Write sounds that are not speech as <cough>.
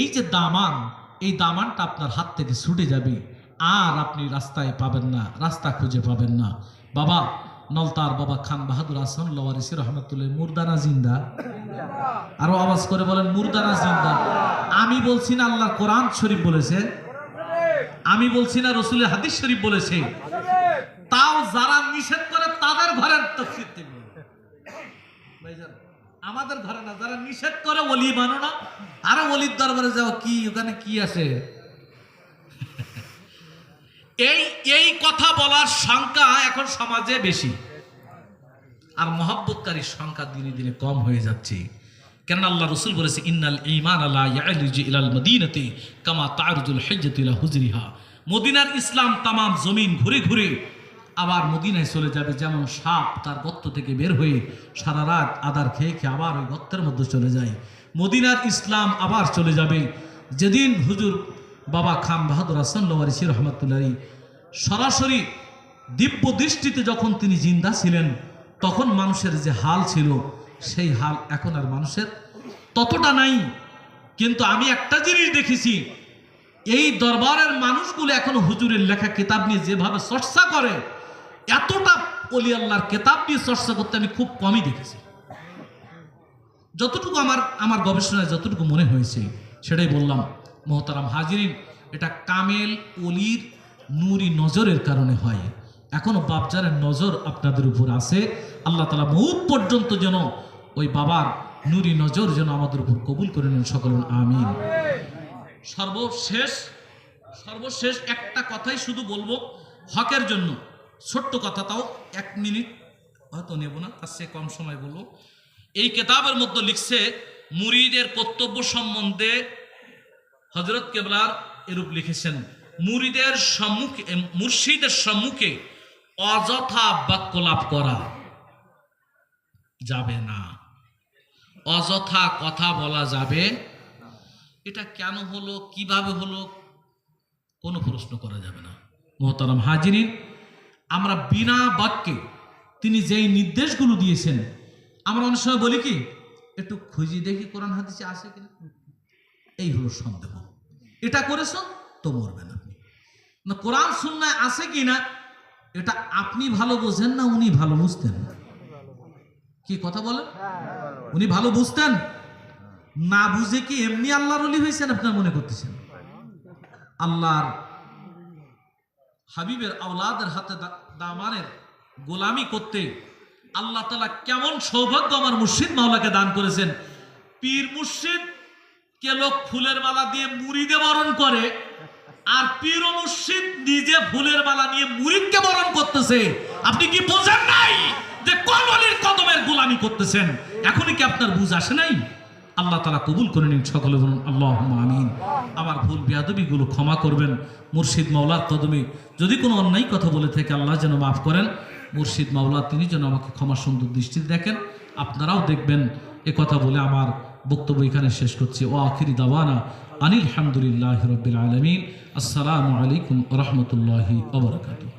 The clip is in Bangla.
এই যে দামান, এই দামানটা আপনার হাত থেকে ছুটে যাবে, আর আপনি রাস্তায় পাবেন না, রাস্তা খুঁজে পাবেন না। বাবা, নলতার বাবা খান বাহাদুর হাসান লওয়ারিসি রহমতুল্লাহ, মুরদানা জিন্দা। আরও আওয়াজ করে বলেন, মুরদানা জিন্দা। আমি বলছি না আল্লাহর কোরআন শরীফ বলেছে, আমি বলছি না রসুলের হাদিস শরীফ বলেছে। তাও যারা নিষেধ করে তাদের ঘরের তফসির থেকে। আমাদের না, যারা নিষেধ করে ওলি মানো না আরও ওলির দরবারে যাও, কি, ওখানে কি আছে? <laughs> এই এই কথা বলার সংখ্যা এখন সমাজে বেশি। আর মহাব্বতকারীর সংখ্যা দিনে দিনে কম হয়ে যাচ্ছে। কেন আল্লাহ রসুল বলেছে, ইন্নাল ইমান আল্লাহ কামা তারজুল হিজ্জাতু হুজরিহা। মদিনার ইসলাম তামাম জমিন ঘুরে ঘুরে আবার মদিনায় চলে যাবে যেমন সাপ তার গর্ত থেকে বের হয়ে সারা রাত আদার খেয়ে খেয়ে আবার ওই গর্তের মধ্যে চলে যায়। মদিনার ইসলাম আবার চলে যাবে। যেদিন হুজুর বাবা খান বাহাদুর হাসান লোয়ারিসি রহমতুল্লাহি সরাসরি দিব্য দৃষ্টিতে যখন তিনি জিন্দা ছিলেন, তখন মানুষের যে হাল ছিল, সেই হাল এখন আর মানুষের ততটা নাই। কিন্তু আমি একটা জিনিস দেখেছি, এই দরবারের মানুষগুলো এখন হুজুরের লেখা কিতাব নিয়ে যেভাবে চর্চা করে এতটা অলি আল্লাহর কেতাব নিয়ে চর্চা করতে আমি খুব কমই দেখেছি। যতটুকু আমার আমার গবেষণায় যতটুকু মনে হয়েছে সেটাই বললাম মোহতারাম হাজিরিন এটা কামেল অলির নুরি নজরের কারণে হয়। এখনও বাপজারের নজর আপনাদের উপর আছে। আল্লাহ তালা বহুত পর্যন্ত যেন ওই বাবার নুরি নজর যেন আমাদের উপর কবুল করে নেন সকল আমিন। সর্বশেষ সর্বশেষ একটা কথাই শুধু বলব হকের জন্য। ছোট্ট কথা, তাও এক মিনিট হয়তো নেব না, তার চেয়ে কম সময় বলব। এই কেতাবের মধ্যে লিখছে, মুরিদের কর্তব্য সম্বন্ধে হজরত কেবলার এরূপ লিখেছেন, মুরিদের সম্মুখে মুর্শিদের সম্মুখে অযথা বাক্য লাভ করা যাবে না। অযথা কথা বলা যাবে এটা কেন হলো, কীভাবে হলো, কোনো প্রশ্ন করা যাবে না। মোহতারাম হাজিরিন আমরা বিনা বাক্যে তিনি যেই নির্দেশগুলো দিয়েছেন, আমরা অনেক সময় বলি কি, একটু খুঁজি দেখি কোরআন হাদিসে আসে কিনা। এই হলো সন্দেহ। এটা করেছ তো মরবেন আপনি। না, কোরআন সুন্নায় আছে কিনা, এটা আপনি ভালো বোঝেন না উনি ভালো বুঝতেন। কি কথা বলেন? উনি ভালো বুঝতেন? না বুঝে কি এমনি আল্লাহর অলি হয়েছেন আপনার মনে করতেছেন? আল্লাহর হাবিবের আওলাদের হাতে দামানের গোলামি করতে আল্লাহ তালা কেমন সৌভাগ্য আমার মুর্শিদ মাওলাকে দান করেছেন। পীর মুর্শিদ কে লোক ফুলের মালা দিয়ে মুড়িদে বরণ করে আর পীর মুর্শিদ নিজে ফুলের মালা নিয়ে মুরিদকে বরণ করতেছে। আপনি কি বোঝেন নাই যে কমলের কদমের গোলামি করতেছেন? এখনই কি আপনার বুঝ আসে নাই? আল্লাহ তালা কবুল করে নিন সকলে বলুন আল্লাহ আমিন। ভুল বেয়াদবিগুলো ক্ষমা করবেন। মুর্শিদ মাওলার কদমে যদি কোনো অন্যায় কথা বলে থাকে, আল্লাহ যেন মাফ করেন। মুর্শিদ মাওলা, তিনি যেন আমাকে ক্ষমা সুন্দর দৃষ্টিতে দেখেন। আপনারাও দেখবেন, এ কথা বলে আমার বক্তব্য এখানে শেষ করছি। ও আখিরি দাওয়ানা আনিল হামদুলিল্লাহ রবিল আলমিন। আসসালামু আলাইকুম রহমতুল্লাহি ওবরাকাতুহ